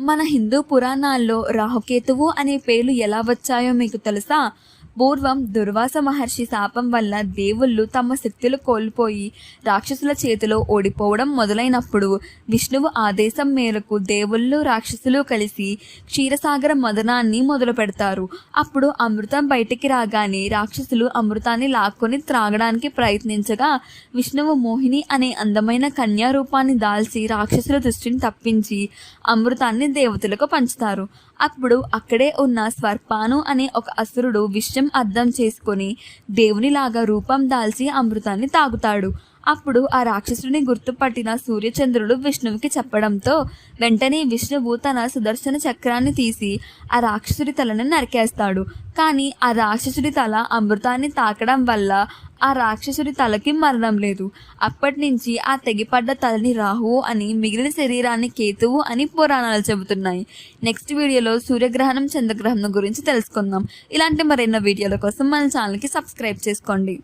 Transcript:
మన హిందూ పురాణాల్లో రాహుకేతువు అనే పేర్లు ఎలా వచ్చాయో మీకు తెలుసా? పూర్వం దుర్వాస మహర్షి శాపం వల్ల దేవుళ్ళు తమ శక్తులు కోల్పోయి రాక్షసుల చేతిలో ఓడిపోవడం మొదలైనప్పుడు విష్ణువు ఆదేశం మేరకు దేవుళ్ళు రాక్షసులు కలిసి క్షీరసాగర మదనాన్ని మొదలు పెడతారు. అప్పుడు అమృతం బయటికి రాగానే రాక్షసులు అమృతాన్ని లాక్కొని త్రాగడానికి ప్రయత్నించగా విష్ణువు మోహిని అనే అందమైన కన్యా రూపాన్ని దాల్చి రాక్షసుల దృష్టిని తప్పించి అమృతాన్ని దేవతలకు పంచుతారు. అప్పుడు అక్కడే ఉన్న స్వర్పాను అనే ఒక అసురుడు సత్యం అర్థం చేసుకొని దేవునిలాగా రూపం దాల్చి అమృతాన్ని తాగుతాడు. అప్పుడు ఆ రాక్షసుడిని గుర్తుపట్టిన సూర్యచంద్రుడు విష్ణువుకి చెప్పడంతో వెంటనే విష్ణువు తన సుదర్శన చక్రాన్ని తీసి ఆ రాక్షసుడి తలను నరికేస్తాడు. కానీ ఆ రాక్షసుడి తల అమృతాన్ని తాకడం వల్ల ఆ రాక్షసుడి తలకి మరణం లేదు. అప్పటి నుంచి ఆ తెగిపడ్డ తలని రాహువు అని మిగిలిన శరీరాన్ని కేతువు అని పురాణాలు చెబుతున్నాయి. నెక్స్ట్ వీడియోలో సూర్యగ్రహణం చంద్రగ్రహణం గురించి తెలుసుకుందాం. ఇలాంటి మరెన్నో వీడియోల కోసం మన ఛానల్కి సబ్స్క్రైబ్ చేసుకోండి.